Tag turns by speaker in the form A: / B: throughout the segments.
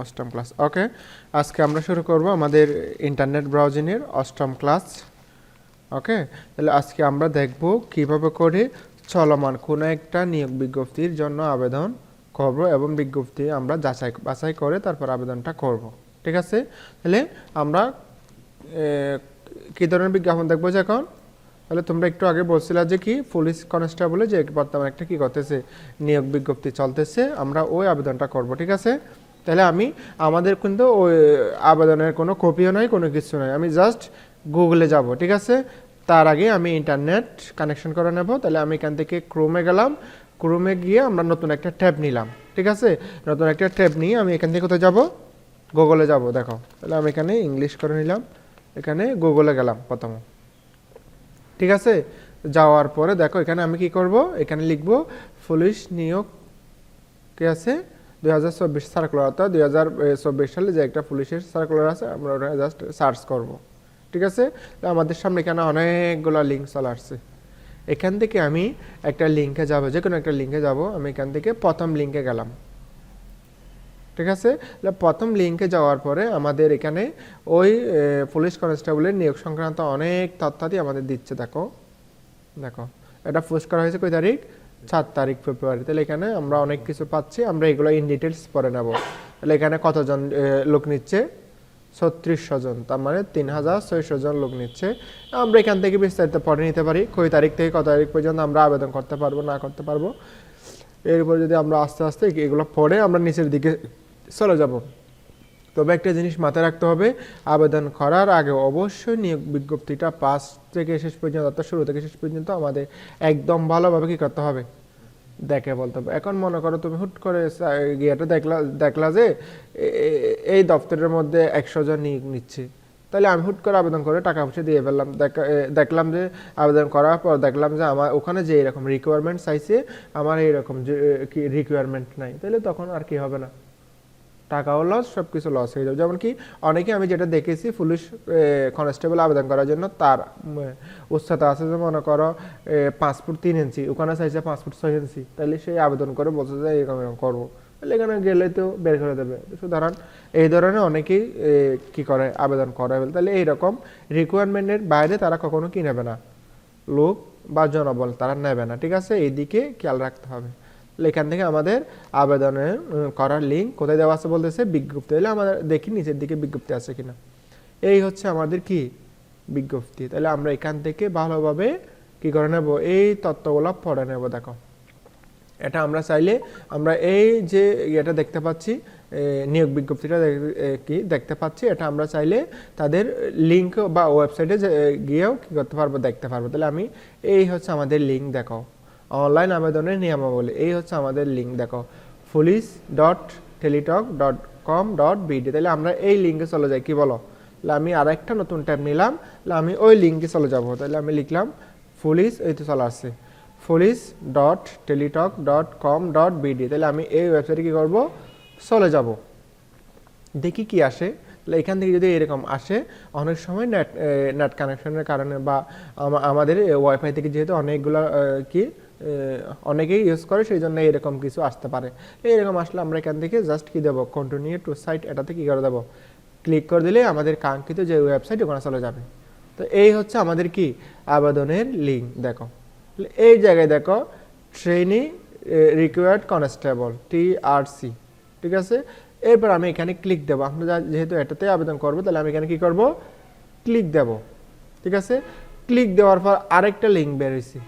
A: অষ্টম ক্লাস। ওকে আজকে আমরা শুরু করব আমাদের ইন্টারনেট ব্রাউজিংয়ের অষ্টম ক্লাস। ওকে তাহলে আজকে আমরা দেখব কীভাবে করে চলমান কোনো একটা নিয়োগ বিজ্ঞপ্তির জন্য আবেদন করব এবং বিজ্ঞপ্তি আমরা যাচাই, বাছাই করে তারপর আবেদনটা করব। ঠিক আছে? তাহলে আমরা কী ধরনের বিজ্ঞাপন দেখব যে এখন? তাহলে তোমরা একটু আগে বলছিলা যে কি, পুলিশ কনস্টেবলে যে বর্তমানে একটা কি করতেছে, নিয়োগ বিজ্ঞপ্তি চলতেছে, আমরা ওই আবেদনটা করব। ঠিক আছে? তাহলে আমি, আমাদের কিন্তু ওই আবেদনের কোনো কপিও নাই, কোনো কিছু নাই। আমি জাস্ট গুগলে যাব, ঠিক আছে? তার আগে আমি ইন্টারনেট কানেকশন করে নেব। তাহলে আমি এখান থেকে ক্রোমে গেলাম। ক্রোমে গিয়ে আমরা নতুন একটা ট্যাব নিলাম, ঠিক আছে? নতুন একটা ট্যাব নিয়ে আমি এখান থেকে কোথায় যাব? গুগলে যাব, দেখো। তাহলে আমি এখানে ইংলিশ করে নিলাম। এখানে গুগলে গেলাম প্রথম। ঠিক আছে? যাওয়ার পরে দেখো, এখানে আমি কি করব? এখানে লিখব পুলিশ নিয়োগ কি আছে? দুই হাজার চব্বিশ সার্কুলার অর্থাৎ দুই হাজার চব্বিশ সালে যে একটা পুলিশের সার্কুলার আছে, আমরা ওটা জাস্ট সার্চ করব। ঠিক আছে? তো আমাদের সামনে এখানে অনেকগুলো লিঙ্ক চলে আসছে। এখান থেকে আমি একটা লিঙ্কে যাব যে কোনো একটা লিঙ্কে যাব, আমি এখান থেকে প্রথম লিঙ্কে গেলাম। ঠিক আছে? প্রথম লিঙ্কে যাওয়ার পরে আমাদের এখানে ওই পুলিশ কনস্টেবলের নিয়োগ সংক্রান্ত অনেক তথ্যাদি আমাদের দিচ্ছে, দেখো। দেখো। এটা পোস্ট করা হয়েছে কই তারিখ? চার তারিখ ফেব্রুয়ারি। তাহলে এখানে আমরা অনেক কিছু পাচ্ছি, আমরা এগুলো ইন ডিটেলস পরে নেব। তাহলে এখানে কতজন লোক নিচ্ছে? ছত্রিশশো জন, তার মানে তিন হাজার ছয়শো জন লোক নিচ্ছে। আমরা এখান থেকে বিস্তারিত পড়ে নিতে পারি, কই তারিখ থেকে কত তারিখ পর্যন্ত আমরা আবেদন করতে পারব, না করতে পারব। এরপর যদি আমরা আস্তে আস্তে এগুলো পড়ে আমরা নিচের দিকে চলে যাব। তবে একটা জিনিস মাথায় রাখতে হবে, আবেদন করার আগে অবশ্যই নিয়োগ বিজ্ঞপ্তিটা পাঁচ থেকে শেষ পর্যন্ত অর্থাৎ শুরু থেকে শেষ পর্যন্ত আমাদের একদম ভালোভাবে কী করতে হবে? দেখে বলতে হবে। এখন মনে করো তুমি হুট করে গিয়াটা দেখলা দেখলা যে এই দপ্তরের মধ্যে একশো জন নিয়োগ নিচ্ছে। তাহলে আমি হুট করে আবেদন করে টাকা পয়সা দিয়ে ফেললাম। দেখা- দেখলাম যে আবেদন করার পর দেখলাম যে আমার ওখানে যে এরকম রিকোয়ারমেন্ট চাইছে আমার এইরকম যে কি রিকোয়ারমেন্ট নাই। তাহলে তখন আর কি হবে না? টাকাও লস সব কিছু লস হয়ে যাবে। যেমন কি, অনেকে আমি যেটা দেখেছি পুলিশ কনস্টেবল আবেদন করার জন্য তার উচ্চতা আছে যে মনে করো পাঁচ ফুট তিন ইঞ্চি, ওখানে চাইছে পাঁচ ফুট ছয় ইঞ্চি, তাহলে সেই আবেদন করে বলছে যে এরকম এরকম করব। তাহলে এখানে গেলে তো বের করে দেবে। সুতরাং এই ধরনের অনেকেই কি করে, আবেদন করে তাহলে এইরকম রিকোয়ারমেন্টের বাইরে তারা কখনো কি নেবে না। লোক বা জনবল তারা নেবে না, ঠিক আছে? এইদিকে খেয়াল রাখতে হবে। এখান থেকে আমাদের আবেদনের করার লিঙ্ক কোথায় দেওয়া আছে বলতেছে বিজ্ঞপ্তি। তাহলে আমাদের দেখি নিচের দিকে বিজ্ঞপ্তি আছে কিনা। এই হচ্ছে আমাদের কি? বিজ্ঞপ্তি। তাহলে আমরা এখান থেকে ভালোভাবে কি করে নেব? এই তত্ত্বগুলো পড়ে নেব, দেখো। এটা আমরা চাইলে আমরা এই যে ইয়েটা দেখতে পাচ্ছি নিয়োগ বিজ্ঞপ্তিটা কি দেখতে পাচ্ছি, এটা আমরা চাইলে তাদের লিঙ্ক বা ওয়েবসাইটে গিয়েও কি করতে পারব, দেখতে পারব। তাহলে আমি, এই হচ্ছে আমাদের লিঙ্ক দেখো। অনলাইন আবেদনের নিয়মাবলী। এই হচ্ছে আমাদের লিঙ্ক দেখো। Police dot Teletalk dot com dot BD তাহলে আমরা এই লিঙ্কে চলে যাই, কি বলো? তাহলে আমি আর একটা নতুন ট্যাব নিলাম, তাহলে আমি ওই লিঙ্কে চলে যাব। তাহলে আমি লিখলাম, পুলিশ এই তো চলে আসছে। Police dot Teletalk dot com dot BD তাহলে আমি এই ওয়েবসাইটে কী করব? চলে যাব। দেখি কি আসে। তাহলে এখান থেকে যদি এরকম আসে, অনেক সময় নেট নেট কানেকশনের কারণে বা আমাদের ওয়াইফাই থেকে যেহেতু অনেকগুলো কি অনেকেই ইউজ করে সেই জন্য এরকম কিছু আসতে পারে। এরকম আসলে আমরা এখান থেকে জাস্ট কী দেবো? কন্টিনিউ টু সাইট এটাতে কী করে দেবো? ক্লিক করে দিলে আমাদের কাঙ্ক্ষিত যে ওয়েবসাইট ওখানে চলে যাবে। তো এই হচ্ছে আমাদের কি? আবেদনের লিঙ্ক দেখো। এই জায়গায় দেখো trainee required constable T R C ঠিক আছে? এরপর আমি এখানে ক্লিক দেবো। আমরা যেহেতু এটাতে আবেদন করব, তাহলে আমি এখানে কি করব? ক্লিক দেব। ঠিক আছে? ক্লিক দেওয়ার পর আরেকটা লিঙ্ক বেরোইছে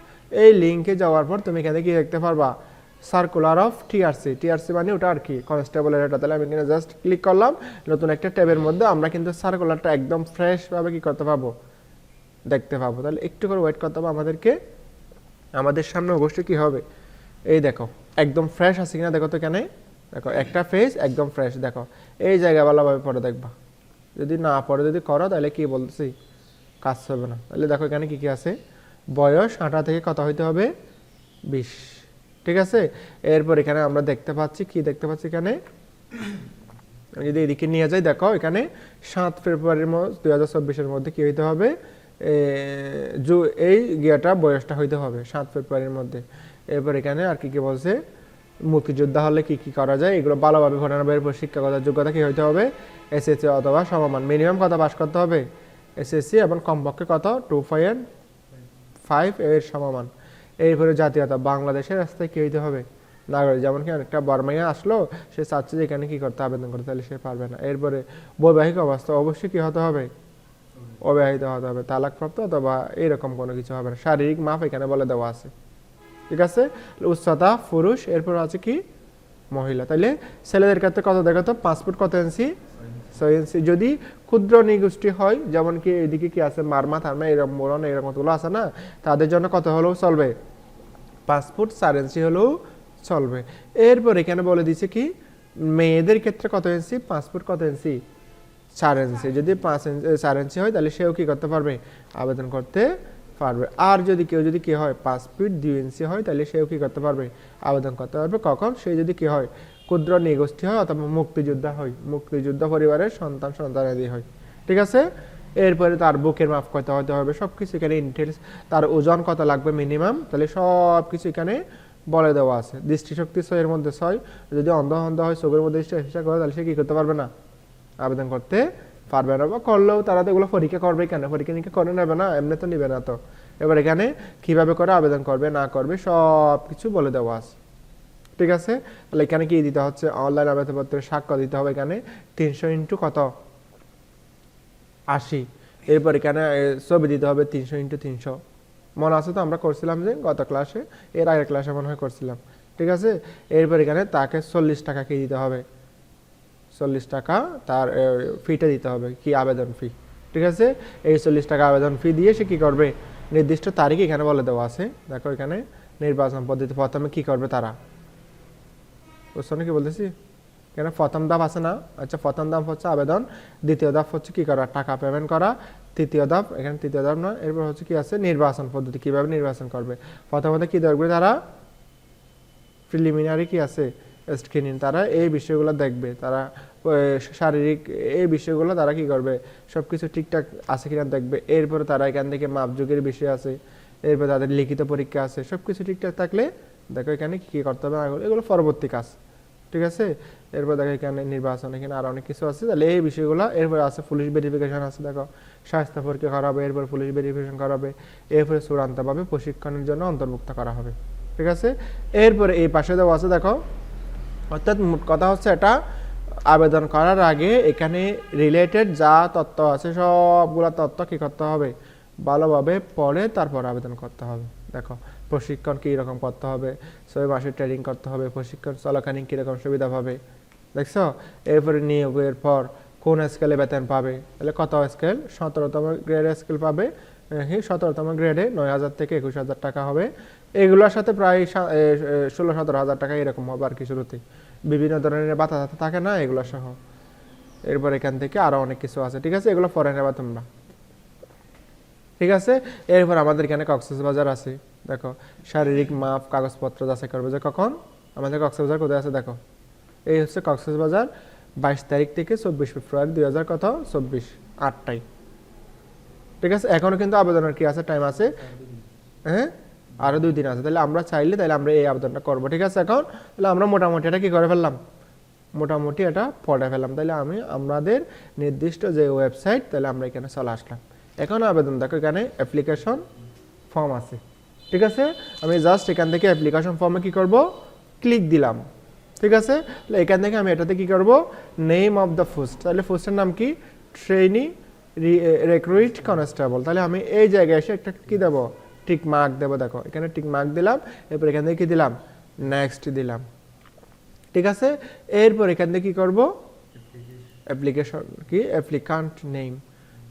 A: এই লিঙ্কে যাওয়ার পর তুমি এখানে কি দেখতে পারবা সার্কুলার অফ টিআরসি টিআরসি মানে ওটা আর কি কনস্টেবলের এটা। তাহলে আমি এখানে জাস্ট ক্লিক করলাম, নতুন একটা ট্যাবের মধ্যে আমরা কিন্তু সার্কুলারটা একদম ফ্রেশভাবে কি করতে পাবো? দেখতে পাবো। তাহলে একটু করে ওয়েট করতে হবে আমাদেরকে। আমাদের সামনে অবশ্যই কি হবে? এই দেখো, একদম ফ্রেশ আছে কিনা দেখো তো এখানে। দেখো, একটা ফেস একদম ফ্রেশ দেখো, এই জায়গা ভালোভাবে পরে দেখবা। যদি না পরে যদি করো, তাহলে কি বলতেছি? কাজ হবে না। তাহলে দেখো এখানে কি কি আছে? বয়স আঠারো থেকে কত হইতে হবে? বিশ। ঠিক আছে? এরপর এখানে আমরা দেখতে পাচ্ছি, কি দেখতে পাচ্ছি এখানে? যদি এদিকে নিয়ে যাই, দেখো এখানে সাত ফেব্রুয়ারির মধ্যে দুই হাজার চব্বিশের মধ্যে কি হইতে হবে? এই গিয়াটা বয়সটা হইতে হবে, সাত ফেব্রুয়ারির মধ্যে। এরপর এখানে আর কি কি বলছে? মুক্তিযোদ্ধা হলে কি কি করা যায়? এগুলো ভালোভাবে ঘটনা বের পর শিক্ষাগত যোগ্যতা কি হইতে হবে? এসএসসি অথবা সমমান। মিনিমাম কত পাস করতে হবে? এসএসসি এবং কমপক্ষে কত? টু পয়েন্ট ফাইভ এর সমমান এরপরে জাতীয়তা, বাংলাদেশের রাস্তায় কি হইতে হবে? নাগরিক যেমন কি একটা বর্মাইয়া আসলো, সে চাচ্ছে যে এখানে কী করতে, আবেদন করতে, তাহলে সে পারবে না। এরপরে বৈবাহিক অবস্থা, অবশ্যই কী হতে হবে? অবিবাহিত হতে হবে, তালাকপ্রাপ্ত অথবা এরকম কোনো কিছু হবে না। শারীরিক মাপ এখানে বলে দেওয়া আছে। ঠিক আছে? উচ্চতা, পুরুষ, এরপর আছে কি? মহিলা। তাইলে ছেলেদের ক্ষেত্রে কত দেখো তো পাসপোর্ট কত ইঞ্চি ছয় যদি ক্ষুদ্র নিগোষ্ঠী হয়, যেমন কি এদিকে কি আছে, মারমা, থারমা এরকম মোরন এরকম কতগুলো আছে না? তাদের জন্য কত হলেও চলবে। পাসপোর্ট চার ইঞ্চি হলেও চলবে। এরপর এখানে বলে দিচ্ছে কি, মেয়েদের ক্ষেত্রে কত ইঞ্চি পাসপোর্ট কত ইঞ্চি চার যদি পাঁচ ইঞ্চি চার হয়, তাহলে সেও কি করতে পারবে? আবেদন করতে পারবে। আর যদি কেউ যদি কি হয়, পাঁচ ফিট দুই ইঞ্চি হয়, তাহলে সেও কী করতে পারবে? আবেদন করতে পারবে। কখন? সে যদি কী হয়, ক্ষুদ্র নিগোষ্ঠী হয় অথবা মুক্তিযোদ্ধা হয়, মুক্তিযোদ্ধা পরিবারের সন্তান সন্তানাদি হয়। ঠিক আছে? এরপরে তার বুকের মাপ কত হতে হবে? সব কিছু এখানে ইন্টেলস তার ওজন কত লাগবে মিনিমাম তাহলে সব কিছু এখানে বলে দেওয়া আছে। দৃষ্টিশক্তি ছয়ের মধ্যে ছয়। যদি অন্ধ অন্ধ হয়, চোখের মধ্যে চেষ্টা করে তাহলে সে কী করতে পারবে না? আবেদন করতে পারবে না বা করলেও তারা তো এগুলো পরীক্ষা করবে কেন? পরীক্ষা নিরীক্ষা করে নেবে না, এমনি তো নিবে না তো। এবার এখানে কীভাবে করে আবেদন করবে, না করবে সব কিছু বলে দেওয়া আছে। ঠিক আছে? তাহলে এখানে কি দিতে হচ্ছে? অনলাইন আবেদনপত্রের সাক্ষ্য দিতে হবে এখানে। তিনশো ইন্টু কত? আশি। এরপর এখানে ছবি দিতে হবে তিনশো ইন্টু তিনশো। মনে আছে তো? আমরা করছিলাম যে গত ক্লাসে এর আগের ক্লাসে মনে হয় করছিলাম। ঠিক আছে? এরপর এখানে তাকে চল্লিশ টাকা কি দিতে হবে? চল্লিশ টাকা তার ফিটা দিতে হবে, কি আবেদন ফি ঠিক আছে? এই চল্লিশ টাকা আবেদন ফি দিয়ে সে কী করবে? নির্দিষ্ট তারিখ এখানে বলে দেওয়া আছে। দেখো এখানে নির্বাচন পদ্ধতি, প্রথমে কি করবে তারা? বুঝছ কি বলতেছি? কেন প্রথম ধাপ আছে না? আচ্ছা প্রথম ধাপ হচ্ছে আবেদন, দ্বিতীয় ধাপ হচ্ছে কি করা? টাকা পেমেন্ট করা। তৃতীয় ধাপ, এখানে তৃতীয় ধাপ না এরপর হচ্ছে কি আছে? নির্বাচন পদ্ধতি, কীভাবে নির্বাচন করবে? প্রথমত কী দেখবে তারা? প্রিলিমিনারি কি আছে? স্ক্রিনিং তারা এই বিষয়গুলো দেখবে। তারা শারীরিক এই বিষয়গুলো তারা কি করবে? সব কিছু ঠিকঠাক আছে কিনা দেখবে। এরপরে তারা এখান থেকে মাপযোগের বিষয় আছে। এরপর তাদের লিখিত পরীক্ষা আছে। সব কিছু ঠিকঠাক থাকলে দেখো এখানে কি না করতে হবে, এগুলো পরবর্তী কাজ। ঠিক আছে? এরপর দেখো এখানে নির্বাচন এখানে আর অনেক কিছু আছে। তাহলে এই বিষয়গুলো এরপর আছে পুলিশ ভেরিফিকেশন আছে দেখো। স্বাস্থ্য পরীক্ষা করা হবে এরপর পুলিশ ভেরিফিকেশন করা হবে। এরপরে চূড়ান্তভাবে প্রশিক্ষণের জন্য অন্তর্ভুক্ত করা হবে। ঠিক আছে? এরপরে এই পাশে দেওয়া আছে দেখো অর্থাৎ মোট কথা হচ্ছে এটা আবেদন করার আগে এখানে রিলেটেড যা তথ্য আছে, সবগুলো তথ্য কি করতে হবে? ভালোভাবে পড়ে তারপর আবেদন করতে হবে। দেখো, প্রশিক্ষণ কী রকম করতে হবে? ছয় মাসের ট্রেনিং করতে হবে, প্রশিক্ষণ চলাকালীন কীরকম সুবিধা পাবে? দেখছ? এরপরে নিয়োগের পর কোন স্কেলে বেতন পাবে? তাহলে কত স্কেল সতেরোতম গ্রেডের স্কেল পাবে। সতেরোতম গ্রেডে নয় হাজার থেকে একুশ হাজার টাকা হবে। এগুলোর সাথে প্রায় ষোলো সতেরো হাজার টাকা এরকম হবে আর কি শুরুতে। বিভিন্ন ধরনের বাতা টাতা থাকে না, এগুলো সহ। এরপর এখান থেকে আরও অনেক কিছু আছে, ঠিক আছে? এগুলো পরে নেবা তোমরা। ঠিক আছে? এরপর আমাদের এখানে কক্সবাজার আছে। দেখো, শারীরিক মাপ, কাগজপত্র যাচাই করবে যে কখন। আমাদের কক্সবাজার কোথায় আছে? দেখো। এই হচ্ছে কক্সবাজার বাইশ তারিখ থেকে চব্বিশ ফেব্রুয়ারি দুই হাজার কত? চব্বিশ আটটায়। ঠিক আছে? এখনও কিন্তু আবেদনের কি আছে? টাইম আছে? হ্যাঁ? আরও দুই দিন আছে। তাহলে আমরা চাইলে তাহলে আমরা এই আবেদনটা করব। ঠিক আছে এখন? তাহলে আমরা মোটামুটি এটা কী করে ফেললাম? মোটামুটি এটা পড়ে ফেললাম। তাহলে আমি আমাদের নির্দিষ্ট যে ওয়েবসাইট তাহলে আমরা এখানে চলে আসলাম। এখন আবেদন, দেখো এখানে অ্যাপ্লিকেশন ফর্ম আছে। ঠিক আছে? আমি জাস্ট এখান থেকে অ্যাপ্লিকেশন ফর্মে কি করব? ক্লিক দিলাম। ঠিক আছে? তাহলে এখান থেকে আমি এটাতে কি করব? নেম অফ দ্য পোস্ট তাহলে পোস্টের নাম কি? ট্রেনি রিক্রুইট কনস্টেবল তাহলে আমি এই জায়গায় এসে একটা কি দেবো? টিক মার্ক দেবো, দেখো, এখানে টিক মার্ক দিলাম, এরপর এখান থেকে কি দিলাম? নেক্সট দিলাম। ঠিক আছে? এরপর এখান থেকে কি করব? অ্যাপ্লিকেশন, কি? Applicant name.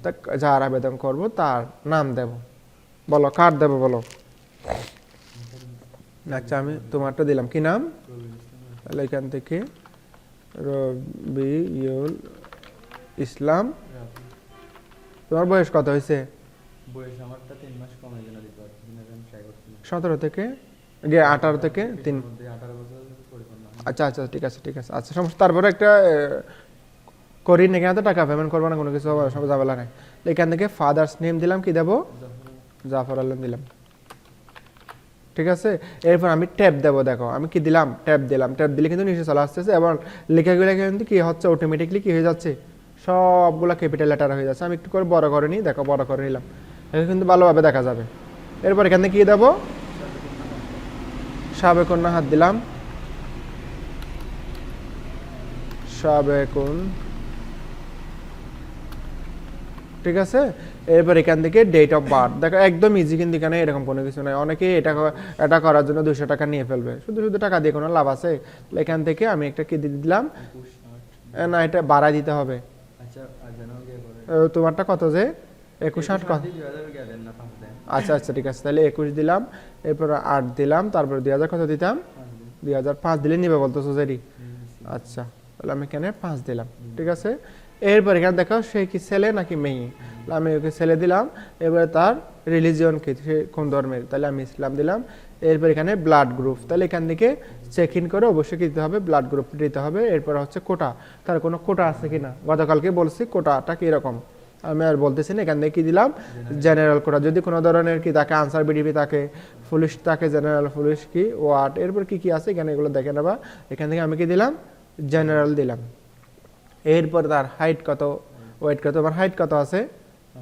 A: তা যার আবেদন করব, তার নাম দেব। বলো, কার দেব বলো? আচ্ছা আমি তোমারটা দিলাম। কি নাম? তাহলে এখান থেকে রবিউল ইসলাম। তোমার বয়স কত হয়েছে?
B: বয়স আমারটা তিন মাস কমে গেল দিতে পারছি কিনা আমি ট্রাই করছিলাম
A: সতেরো থেকে? গিয়ে আঠারো থেকে তিন
B: আঠারো বছর
A: আচ্ছা আচ্ছা ঠিক আছে ঠিক আছে। আচ্ছা সমস্ত তারপরে একটা করি এখানে তো টাকা পেমেন্ট করব না কোনো কিছু সব ঝামেলা নাই। এখান থেকে ফাদার্স নেম দিলাম কি দেবো? জাফর আলম দিলাম। ঠিক আছে? এরপর আমি ট্যাপ দেবো দেখো আমি কি দিলাম? ট্যাপ দিলাম। ট্যাপ দিলে কিন্তু নিচে চলে আসতেছে এবং লেখাগুলো কিন্তু কি হচ্ছে অটোমেটিকলি কি হয়ে যাচ্ছে? সবগুলো ক্যাপিটাল লেটার হয়ে যাচ্ছে। আমি একটু করে বড় করে নিই দেখো বড় করে নিলাম। এটা কিন্তু ভালোভাবে দেখা যাবে। এরপর এখান কি দেবো? সাবেকুন হাত দিলাম। সাবেকুন ঠিক আছে? এরপর এখান থেকে ডেট অফ বার্থ দেখো একদম ইজি কিন্তু এখানে এরকম কোনো কিছু নাই। অনেকে এটা এটা করার জন্য দুশো টাকা নিয়ে ফেলবে। শুধু শুধু টাকা দিয়ে কোনো লাভ আছে? এখান থেকে আমি একটা কি দিয়ে দিলাম? না এটা বাড়া দিতে হবে।
B: আচ্ছা
A: তোমারটা কত যে? একুশ আট
B: না
A: আচ্ছা আচ্ছা ঠিক আছে, তাহলে একুশ দিলাম, এরপর আট দিলাম, তারপর দুই হাজার কত দিতাম? দুই হাজার পাঁচ দিলে নিবে বলতো সোজারি আচ্ছা তাহলে আমি এখানে পাঁচ দিলাম, ঠিক আছে? এরপর এখানে দেখো, সে কি ছেলে নাকি মেয়ে? আমি ওকে ছেলে দিলাম, এবারে তার রিলিজিয়ন কি, সে কোন ধর্মের? তাহলে আমি ইসলাম দিলাম, এরপর এখানে ব্লাড গ্রুপ তাহলে এখান থেকে চেক ইন করে অবশ্যই কি দিতে হবে? ব্লাড গ্রুপ দিতে হবে, এরপর হচ্ছে কোটা, তার কোনো কোটা আছে কিনা? গতকালকে বলছি কোটাটা কীরকম? আমি আর বলতেছি না এখান থেকে কি দিলাম? জেনারেল কোটা যদি কোনো ধরনের কি তাকে আনসার বিডিপি থাকে পুলিশ থাকে জেনারেল পুলিশ কি ওয়াট এরপর কি কি আছে এখানে এগুলো দেখে নেবা। এখান থেকে আমি কি দিলাম? জেনারেল দিলাম। এরপর তার হাইট কত? ওয়েট কত? আমার হাইট কত আছে?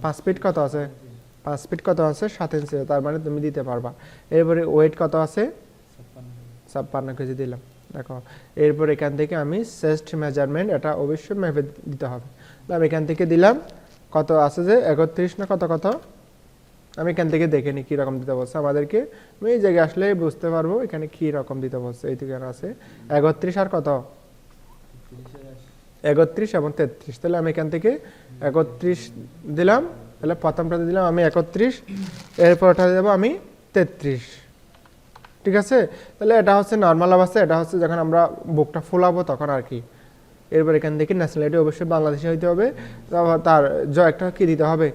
A: পাঁচ ফিট কত আছে? পাঁচ ফিট কত আছে? সাত ইঞ্চি তার মানে তুমি দিতে পারবা। এরপরে ওয়েট কত আছে?
B: ছাপ্পান্ন
A: কেজি দিলাম। দেখো এরপর এখান থেকে আমি চেস্ট মেজারমেন্ট এটা অবশ্যই মেপে দিতে হবে। আমি এখান থেকে দিলাম কত আছে যে একত্রিশ না কত কত? আমি এখান থেকে দেখে নিই কীরকম দিতে বলছে। আমাদেরকে আমি এই জায়গায় আসলে বুঝতে পারব এখানে কী রকম দিতে বলছে, এই থেকে আছে। একত্রিশ আর কত? একত্রিশ এবং তেত্রিশ। তাহলে আমি এখান থেকে একত্রিশ দিলাম। তাহলে প্রথমটাতে দিলাম আমি একত্রিশ, এরপরটা দেবো আমি তেত্রিশ। ঠিক আছে? তাহলে এটা হচ্ছে নর্মাল অবস্থা এটা হচ্ছে যখন আমরা বুকটা ফুলাবো তখন আর কি। এরপর এখান থেকে ন্যাশনালিটি অবশ্যই বাংলাদেশে হইতে হবে। তার একটা কি দিতে হবে?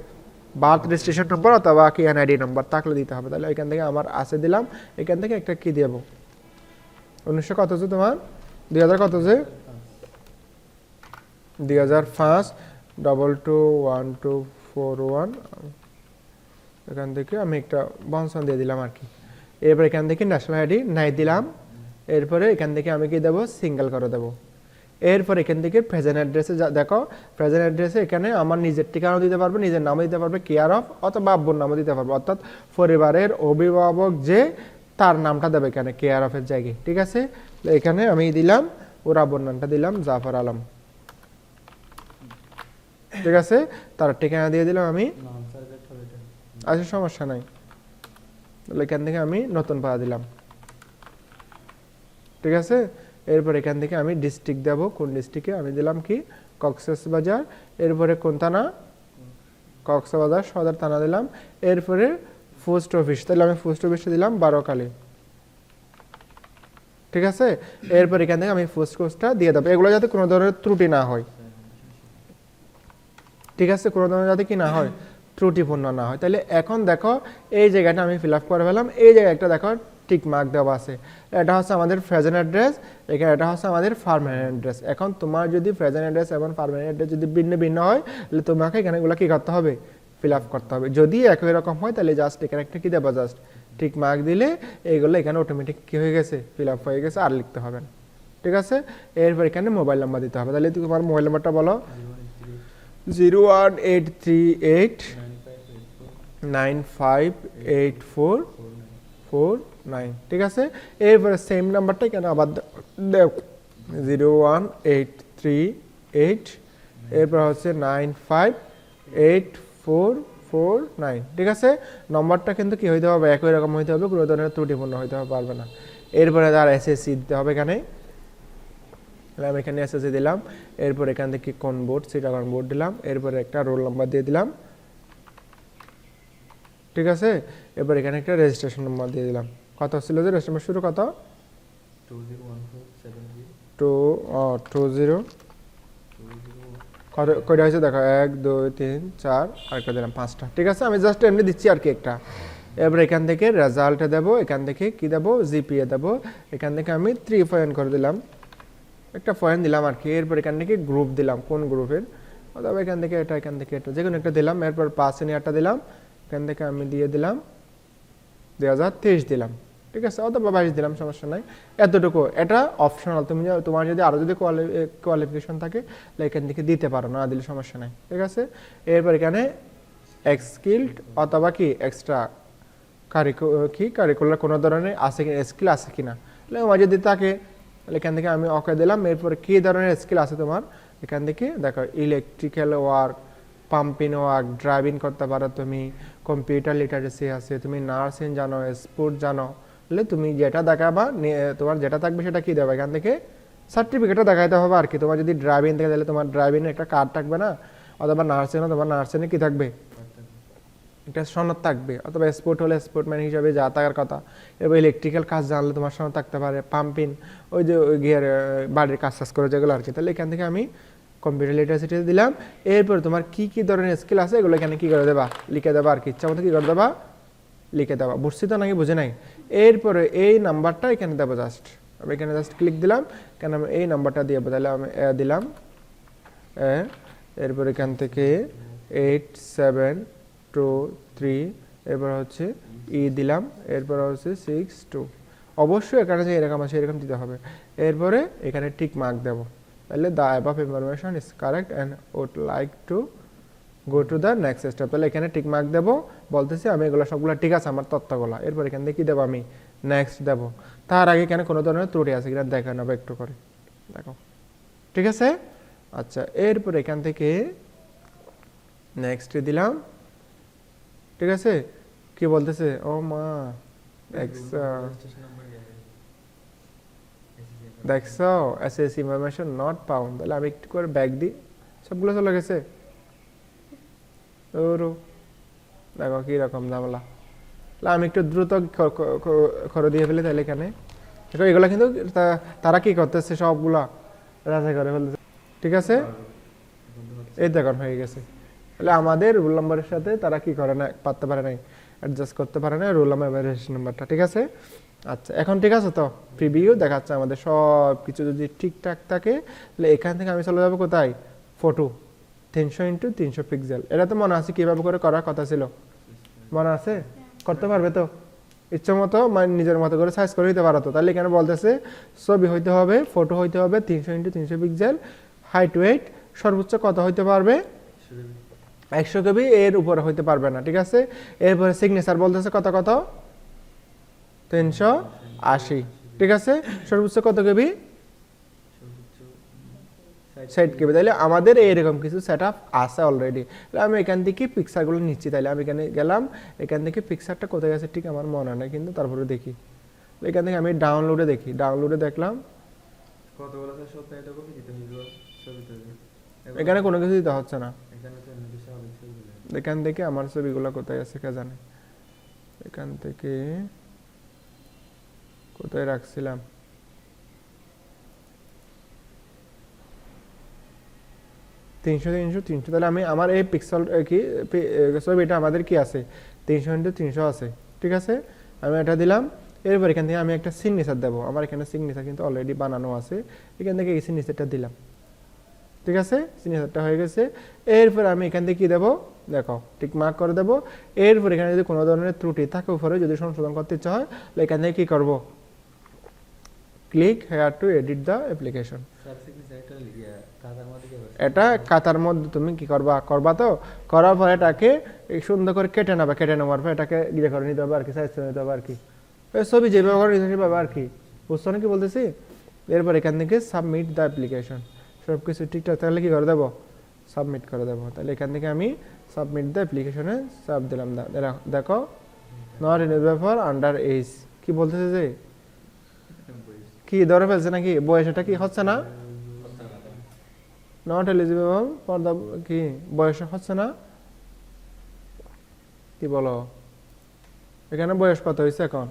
A: বার্থ রেজিস্ট্রেশন নম্বর অথবা কি এনআইডি নম্বর থাকলে দিতে হবে। তাহলে এখান থেকে আমার আছে দিলাম। এখান থেকে একটা কি দেবো? উনিশশো কত যে তোমার? দুই হাজার কত যে দুই হাজার পাঁচ। Double two one two four one এখান থেকে আমি একটা বনসন দিয়ে দিলাম আর কি। এরপর এখান থেকে ন্যাশনাল আইডি নাই দিলাম। এরপরে এখান থেকে আমি কি দেবো? সিঙ্গেল করে দেবো। এরপর এখান থেকে প্রেজেন্ট অ্যাড্রেসে দেখো প্রেজেন্ট অ্যাড্রেসে এখানে আমার নিজের ঠিকানাও দিতে পারবে, নিজের নামও দিতে পারবে কেয়ার অফ অথবা আব্বুর নামও দিতে পারবে। অর্থাৎ পরিবারের অভিভাবক যে তার নামটা দেবে এখানে কেয়ার অফের জায়গায়, ঠিক আছে? এখানে আমি দিলাম, ওর আব্বুর নামটা দিলাম, জাফর আলম। ঠিক আছে? তার ঠিকানা দিয়ে দিলাম আমি। আচ্ছা সমস্যা নাই। তাহলে এখান থেকে আমি নতুন পাড়া দিলাম। ঠিক আছে? এরপর এখান থেকে আমি ডিস্ট্রিক্ট দেব। কোন ডিস্ট্রিক্টে আমি দিলাম কি? কক্সেস বাজার। এরপরে কোন থানা? কক্সবাজার সদর থানা দিলাম। এরপরে পোস্ট অফিস তাহলে আমি পোস্ট অফিসে দিলাম বারোকালি ঠিক আছে? এরপর এখান থেকে আমি পোস্ট কোর্সটা দিয়ে দেবো। এগুলো যাতে কোনো ধরনের ত্রুটি না হয়। ঠিক আছে? কোনো ধরনের যাতে কি না হয়? ত্রুটিপূর্ণ না হয়। তাহলে এখন দেখো, এই জায়গাটা আমি ফিল আপ করে ফেলাম এই জায়গায় একটা দেখো টিক মার্ক দেওয়া আছে। এটা হচ্ছে আমাদের প্রেজেন্ট অ্যাড্রেস এখানে এটা হচ্ছে আমাদের পারমানেন্ট অ্যাড্রেস এখন তোমার যদি প্রেজেন্ট অ্যাড্রেস এবং পারমানেন্ট অ্যাড্রেস যদি ভিন্ন ভিন্ন হয়, তাহলে তোমাকে এখানে এগুলো কি করতে হবে? ফিল আপ করতে হবে। যদি একই রকম হয়, তাহলে জাস্ট এখানে একটা কি দেবো? জাস্ট টিক মার্ক দিলে এইগুলো এখানে অটোমেটিক কী হয়ে গেছে? ফিল আপ হয়ে গেছে, আর লিখতে হবে না। ঠিক আছে? এরপর এখানে মোবাইল নাম্বার দিতে হবে। তাহলে তোমার মোবাইল নাম্বারটা বলো।
B: Zero one
A: eight three eight
B: nine five eight four
A: four
B: nine
A: ঠিক আছে? এরপরে সেম নাম্বারটাই কেন আবার zero one eight three eight এরপর হচ্ছে nine five eight four four nine ঠিক আছে? নম্বরটা কিন্তু কী হইতে হবে? একই রকম হইতে হবে। কোনো ধরনের ত্রুটিপূর্ণ হইতে পারবে না। এরপরে তার এসএসসি দিতে হবে এখানে। আমি এখানে এসএসসি দিলাম। এরপর এখান থেকে কোন বোর্ড সেটা বোর্ড দিলাম। এরপরে একটা রোল নাম্বার দিয়ে দিলাম। ঠিক আছে? এবার এখানে একটা রেজিস্ট্রেশন নাম্বার দিয়ে দিলাম। কত ছিল যে রেজিস্ট্রেশন শুরু কত?
B: Two
A: two zero. কয়টা হয়েছে দেখো? এক, দুই, তিন, চার, আর একটা দিলাম? পাঁচটা। ঠিক আছে? আমি জাস্ট এমনি দিচ্ছি আর কি একটা। এবার এখান থেকে রেজাল্ট দেবো। এখান থেকে কি দেবো? জিপিএ দেবো। এখান থেকে আমি থ্রি পয়েন্ট করে দিলাম। একটা পয়েন্ট দিলাম আর কি। এরপর এখান থেকে গ্রুপ দিলাম। কোন গ্রুপের অথবা এখান থেকে এটা, এখান থেকে এটা। যে কোনো একটা দিলাম। এরপর পাঁচ একটা দিলাম। এখান থেকে আমি দিয়ে দিলাম। দুই হাজার তেইশ দিলাম। ঠিক আছে? অথবা বাইশ দিলাম, সমস্যা নাই। এতটুকু। এটা অপশনাল তুমি তোমার যদি আরও যদি কোয়ালিফিকেশন থাকে, তাহলে এখান থেকে দিতে পারো, না দিলে সমস্যা নাই। ঠিক আছে? এরপর এখানে এক্স স্কিল্ড অথবা কি এক্সট্রা কারিকু কি কারিকুলার কোনো ধরনের আছে কি স্কিল আছে কি না তাহলে আমার যদি থাকে, তাহলে এখান থেকে আমি ওকে দিলাম। এরপর কী ধরনের স্কিল আছে তোমার? এখান থেকে দেখো electrical work pumping work driving করতে পারো, তুমি কম্পিউটার লিটারেসি আছে, তুমি নার্সিং জানো স্পোর্ট জানো, তাহলে তুমি যেটা দেখাবা তোমার যেটা থাকবে সেটা কি দেবে? এখান থেকে সার্টিফিকেটও দেখাইতে হবে আর কি। তোমার যদি ড্রাইভিং থেকে, তাহলে তোমার ড্রাইভিং একটা কার্ড থাকবে না? অথবা নার্সিংও তোমার নার্সিংয়ে কী থাকবে? একটা সনদ থাকবে। অথবা স্পোর্ট হলে স্পোর্টম্যান হিসাবে যা থাকার কথা। এবার ইলেকট্রিক্যাল কাজ জানলে তোমার সনদ থাকতে পারে পাম্পিং ওই যে ওই গিয়ার বাড়ির কাজ টাজ করে যেগুলো আর কি। তাহলে এখান থেকে আমি কম্পিউটার লিটারেসিটি দিলাম। এরপর তোমার কি কি ধরনের স্কিল আছে, এগুলো এখানে কী করে দেবা? লিখে দেবা আর কি। ইচ্ছা মতো কী করে দেবা? লিখে দেবা। বুঝছি তো নাকি? বুঝে নাই? এরপরে এই নাম্বারটা এখানে দেবো জাস্ট আমি এখানে জাস্ট ক্লিক দিলাম। কেন আমি এই নাম্বারটা দিয়ে তাহলে আমি এ দিলাম এরপর এখান থেকে এইট সেভেন টু থ্রি এরপর হচ্ছে ই দিলাম। এরপর হচ্ছে সিক্স টু অবশ্যই এখানে যে এরকম আছে, এরকম দিতে হবে। এরপরে এখানে টিক মার্ক দেব। তাহলে the above information is correct and would like to go to the next step তাহলে এখানে টিক মার্ক দেবো বলতেছি আমি এগুলো সবগুলো ঠিক আছে আমার তথ্যগুলো। এরপর এখান থেকে কী দেবো আমি? নেক্সট দেবো। তার আগে এখানে কোনো ধরনের ত্রুটি আছে কিনা দেখে নেব একটু করে। দেখো। ঠিক আছে? আচ্ছা এরপর এখান থেকে নেক্সট দিলাম। ঠিক আছে? কি বলতেছে? ও মা দেখছ দেখছ এসএস ইনফরমেশন নট পাউন্ড তাহলে আমি একটু করে ব্যাগ দিই। সবগুলো চলে গেছে। ওরো দেখো কি রকম ঝামেলা। তাহলে আমি একটু দ্রুত খরচ দিয়ে ফেলি তাহলে এখানে। দেখো, এগুলো কিন্তু তারা কি করতেছে? সবগুলা রাজা করে ফেলতেছে। ঠিক আছে? এই দেখুন, হয়ে গেছে। তাহলে আমাদের রোল নাম্বারের সাথে তারা কি করে না পারতে পারে নাই অ্যাডজাস্ট করতে পারে না রোল নাম্বার নাম্বারটা ঠিক আছে? আচ্ছা এখন ঠিক আছে তো? প্রিভিউ দেখাচ্ছে আমাদের সব কিছু যদি ঠিকঠাক থাকে, তাহলে এখান থেকে আমি চলে যাব কোথায়? ফটো তিনশো ইন্টু তিনশো পিক্সেল এটা তো মনে আছে কীভাবে করে করার কথা ছিল? মনে আছে? করতে পারবে তো? ইচ্ছে মতো মানে নিজের মতো করে সাইজ করে দিতে পারো তো? তাহলে এখানে বলতেছে, ছবি হইতে হবে ফটো হইতে হবে, তিনশো ইন্টু তিনশো পিক্সেল হাইট ওয়েট সর্বোচ্চ কত হইতে পারবে? একশো কেবি, এর উপরে হইতে পারবে না, ঠিক আছে? এরপরে সিগনেচার বলতেছে কত কত? তিনশো আশি। ঠিক আছে? সর্বোচ্চ কত কেবি সেট কেবি তাহলে আমাদের এইরকম কিছু সেট আপ আছে অলরেডি আমি এখান থেকে পিকচারগুলো নিচ্ছি। তাহলে আমি এখানে গেলাম। এখান থেকে পিকচারটা কোথায় গেছে ঠিক আমার মনে নেই কিন্তু তারপরে দেখি। এখান থেকে আমি ডাউনলোডে দেখি। ডাউনলোডে দেখলাম। এখানে কোনো কিছু দিতে হচ্ছে না।
B: এখান
A: থেকে আমার ছবিগুলো কোথায় আছে কে জানে? এখান থেকে কোথায় রাখছিলাম? তিনশো তিনশো তিনশো। তাহলে আমি আমার এই পিক্সেল কি পি- এ, ছবিটা আমাদের কি আছে? তিনশো ইন্টু তিনশো আছে। ঠিক আছে? আমি এটা দিলাম। এরপর এখান থেকে আমি একটা সিগনেচার দেবো। আমার এখানে সিগনেচার কিন্তু অলরেডি বানানো আছে। এখান থেকে এই সিগনেচারটা দিলাম। ঠিক আছে? সিগনেচারটা হয়ে গেছে। এরপর আমি এখান থেকে কি দেবো? দেখো ঠিক মার্ক করে দেবো। এরপর এখানে যদি কোনো ধরনের ত্রুটি থাকে উপরে যদি সংশোধন করতে হয় তাহলে এখান থেকে কী করব? Click here to edit the application এটা কাতার মধ্যে তুমি কি করবা? করবা তো? করার পর এটাকে সুন্দর করে কেটে নেবে, কেটে নেওয়ার পর এটাকে ইয়ে করে, নিতে হবে আর কি সাইজ করে নিতে হবে আর কি। ছবি যেভাবে করে নিতে সেভাবে আর কি। বুঝছ না কি বলতেছি? এরপর এখান থেকে সাবমিট দ্য অ্যাপ্লিকেশন সব কিছু ঠিকঠাক তাহলে কি করে দেবো? সাবমিট করে দেবো। তাহলে এখান থেকে আমি সাবমিট দ্য অ্যাপ্লিকেশনে সাব দিলাম। দেখো not enable for under age কি বলতেছে যে? কি ধরে ফেলছে নাকি? বয়স এটা কি? হচ্ছে না? নট এলিজিবল ফর দ্য কি? বয়স হচ্ছে না? কি বলো? এখানে বয়স কত হয়েছে এখন?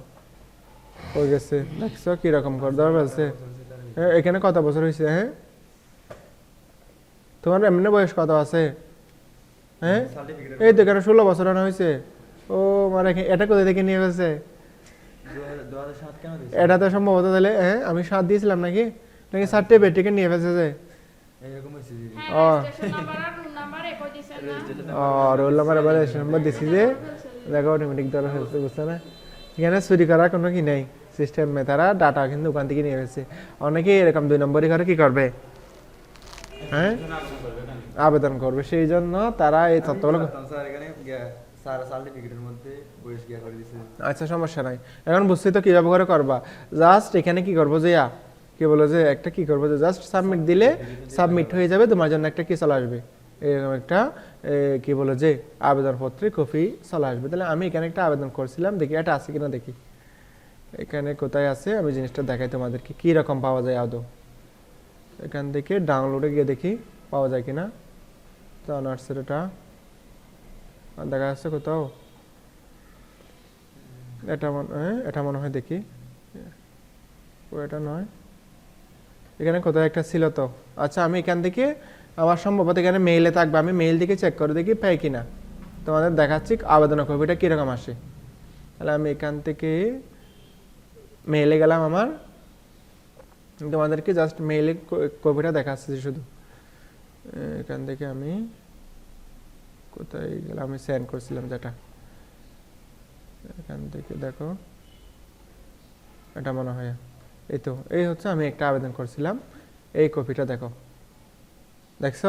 A: হয়ে গেছে? দেখছ কীরকম করে ধরে ফেলছে? হ্যাঁ, এখানে কত বছর হয়েছে হ্যাঁ? তোমার এমনি বয়স কত আছে? হ্যাঁ? এই তো এখানে ষোলো বছর হয়েছে ও মানে এটা কোথায় থেকে নিয়ে ফেলছে? এটা তো সম্ভবত তাহলে হ্যাঁ আমি সাত দিয়েছিলাম নাকি? নাকি সাতটে বেটিকে নিয়ে ফেলছে ও। রোল নাম্বার এবার নাম্বার দিছি যে দেখো অটোমেটিক ধরে ফেলছে বুঝছে না? এখানে চুরি করার কোনো কি নেই। সিস্টেমে তারা ডাটা কিন্তু ওখান থেকে নিয়ে গেছে অনেকেই এরকম দুই নম্বরই করে কি করবে? হ্যাঁ? আবেদন করবে সেই জন্য তারা এই তথ্যগুলো আচ্ছা সমস্যা নাই। এখন বুঝছি তো কীভাবে করে করবা। জাস্ট এখানে কি করব যে কি বলো যে, একটা কি করব যে জাস্ট সাবমিট দিলে সাবমিট হয়ে যাবে, তোমার জন্য একটা কি চলে আসবে? এরকম একটা কি বলে যে, আবেদনপত্রে কপি চলে আসবে। তাহলে আমি এখানে একটা আবেদন করছিলাম, দেখি এটা আছে কিনা দেখি। এখানে কোথায় আছে? আমি জিনিসটা দেখাই তোমাদেরকে, কি রকম পাওয়া যায় আদৌ। এখান থেকে ডাউনলোডে গিয়ে দেখি, পাওয়া যায় কিনা। তো নার্সারিটা আর দেখা যাচ্ছে কোথাও। এটা মনে এটা মনে হয় দেখি। ও, এটা নয়। এখানে কোথাও একটা ছিল তো। আচ্ছা আমি এখান থেকে আমার সম্ভবত এখানে মেইলে থাকবে। আমি মেইল থেকে চেক করে দেখি পাই কিনা। তোমাদের দেখাচ্ছি, আবেদন কপিটা কীরকম আসে? তাহলে আমি এখান থেকে মেইলে গেলাম আমার। তোমাদেরকে জাস্ট মেইলে কপিটা দেখাচ্ছি শুধু। এখান থেকে আমি কোথায় গেলাম? আমি সেন্ড করছিলাম যেটা। এখান থেকে দেখো। এটা মনে হয়। এই তো, এই হচ্ছে আমি একটা আবেদন করছিলাম। এই কপিটা দেখো। দেখছ?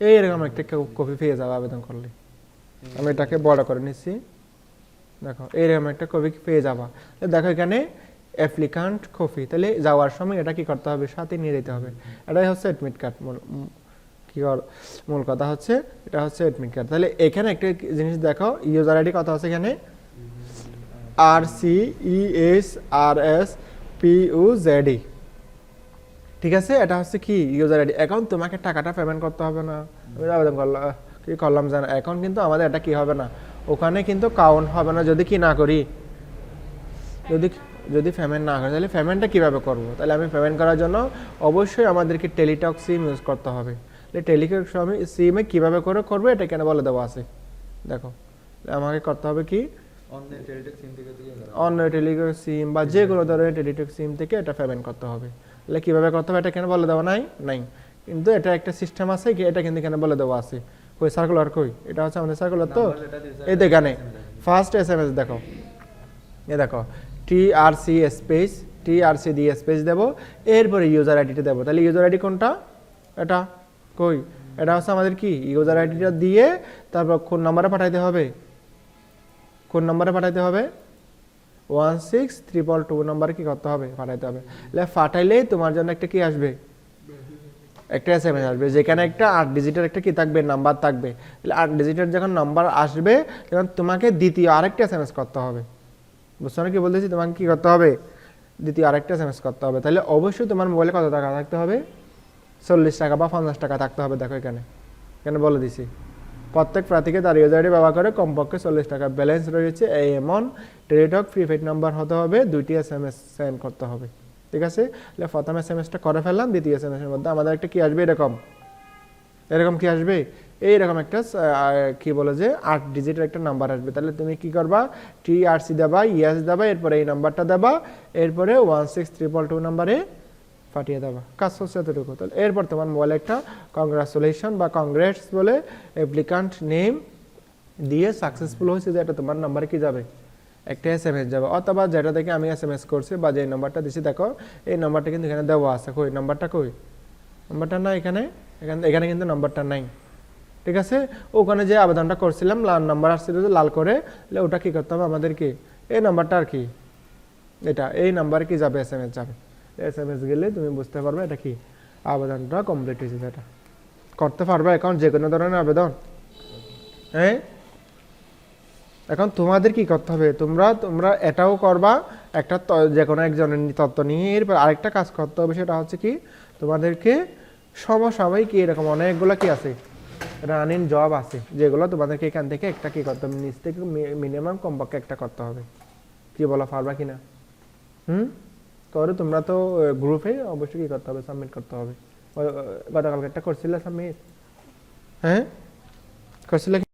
A: এই এরকম একটা কপি পেয়ে যাবে আবেদন করলে। আমি এটাকে বড় করে নিচ্ছি। দেখো, এইরকম একটা কপি পেয়ে যাবা। দেখো এখানে অ্যাপ্লিকান্ট কপি। তাহলে যাওয়ার সময় এটা কি করতে হবে? সাথে নিয়ে যেতে হবে। এটাই হচ্ছে অ্যাডমিট কার্ড কি মূল কথা হচ্ছে, এটা হচ্ছে অ্যাডমিট কার্ড তাহলে এখানে একটা জিনিস দেখো ইউজার আইডি কথা আছে এখানে। R C E S R S P U Z E ঠিক আছে? এটা হচ্ছে কি? ইউজার আইডি এখন তোমাকে টাকাটা পেমেন্ট করতে হবে না। আমি আবেদন করলাম কি করলাম জানা? এখন কিন্তু আমাদের এটা কি হবে না? ওখানে কিন্তু কাউন্ট হবে না যদি কি না করি। যদি যদি পেমেন্ট না করি, তাহলে পেমেন্টটা কীভাবে করব? তাহলে আমি পেমেন্ট করার জন্য অবশ্যই আমাদেরকে টেলিটক সিম ইউজ করতে হবে। টেলিটক সিমে কীভাবে করে করব এটা কেন বলে দেওয়া আছে? দেখো আমাকে করতে হবে কি?
B: অন্য টেলিটক সিম
A: বা যে কোনো ধরনের টেলিটক সিম থেকে এটা পেমেন্ট করতে হবে। তাহলে কীভাবে করতে হবে এটা কেন বলে দেওয়া নাই? নাই। কিন্তু এটা একটা সিস্টেম আছে কি এটা কিন্তু কেন বলে দেওয়া আছে। কই সার্কুলার কই? এটা হচ্ছে আমাদের সার্কুলার তো? এই দেখানে ফার্স্ট এস এম এস দেখো। এ দেখো T R C space T R C দিয়ে স্পেস দেবো। এরপরে ইউজার আইডিটা দেবো। তাহলে ইউজার আইডি কোনটা? এটা। কই? এটা হচ্ছে আমাদের কি? ইউজার আইডিটা দিয়ে তারপর কোন নাম্বারে পাঠাইতে হবে? কোন নম্বরে পাঠাইতে হবে? ওয়ান সিক্স ট্রিপল টু নম্বরে কী করতে হবে? পাঠাইতে হবে। তাহলে পাঠাইলেই তোমার জন্য একটা কি আসবে? একটা এস এম এস আসবে। যেখানে একটা আট ডিজিটের একটা কী থাকবে? নাম্বার থাকবে। তাহলে আট ডিজিটের যখন নাম্বার আসবে, তখন তোমাকে দ্বিতীয় আরেকটা এস এম এস করতে হবে। বুঝছ না কি বলতেছি? তোমাকে কী করতে হবে? দ্বিতীয় আরেকটা এস এম এস করতে হবে। তাহলে অবশ্যই তোমার মোবাইলে কত টাকা থাকতে হবে? চল্লিশ টাকা বা পঞ্চাশ টাকা থাকতে হবে, দেখো এখানে। এখানে বলে দিছি। প্রত্যেক প্রার্থীকে তার ইউজার আইডি ব্যবহার করে কমপক্ষে চল্লিশ টাকা ব্যালেন্স রয়েছে। এই এমন টেলিটক প্রিপেড নাম্বার হতে হবে, দুইটি এস এম এস সেন্ড করতে হবে। ঠিক আছে? তাহলে প্রথম এস এম এসটা করে ফেললাম, দ্বিতীয় এস এম এর মধ্যে আমাদের একটা কি আসবে? এরকম। এরকম কি আসবে? এইরকম একটা কি বলে যে, আট ডিজিটের একটা নাম্বার আসবে। তাহলে তুমি কি করবা? টি আর সি দেবা ইএস দেবা, এরপরে এই নাম্বারটা দেবা, এরপরে ওয়ান সিক্স ট্রিপল টু নাম্বারে পাঠিয়ে দেবা কাজ হচ্ছে এতটুকু। তাহলে এরপর তোমার মোবাইলে একটা কংগ্রাচুলেশন বা কংগ্রেটস বলে অ্যাপ্লিকান্ট নেম দিয়ে সাকসেসফুল হয়েছে যে এটা তোমার নাম্বার কি যাবে? একটা এস এম এস যাবে। অথবা যেটা থেকে আমি এস এম এস করছি বা যে নাম্বারটা দিছি, দেখো, এই নাম্বারটা কিন্তু এখানে দেওয়া আছে। কই? নাম্বারটা কই? নাম্বারটা না এখানে? এখানে এখানে কিন্তু নাম্বারটা নাই। ঠিক আছে? ওখানে যে আবেদনটা করছিলাম, লাল নাম্বার আসছিল যে লাল করে ওটা কি করতে হবে? আমাদেরকে এই নাম্বারটা আর কি? এটা, এই নাম্বারে কি যাবে? এস এম এস যাবে। এস এম এস গেলে তুমি বুঝতে পারবে এটা কি আবেদনটা কমপ্লিট হয়েছে এটা করতে পারবে এখন যে কোনো ধরনের আবেদন। হ্যাঁ এখন তোমাদের কি করতে হবে? তোমরা তোমরা এটাও করবা, একটা যে কোনো একজনের তত্ত্ব নিয়ে এরপর আরেকটা কাজ করতে হবে, সেটা হচ্ছে কি, তোমাদেরকে সমসাময়িক এরকম অনেকগুলো কি আছে রানিং জব আছে, যেগুলো তোমাদেরকে এখান থেকে একটা কি করতে হবে, নিচ থেকে মিনিমাম কমপক্ষে একটা করতে হবে। কি বলা, পারবা কিনা? হুম? করে তোমরা তো গ্রুপে অবশ্যই কি করতে হবে সাবমিট করতে হবে ও- ও- গতকালকে একটা করছিলে সাবমিট হ্যাঁ করছিলে কি?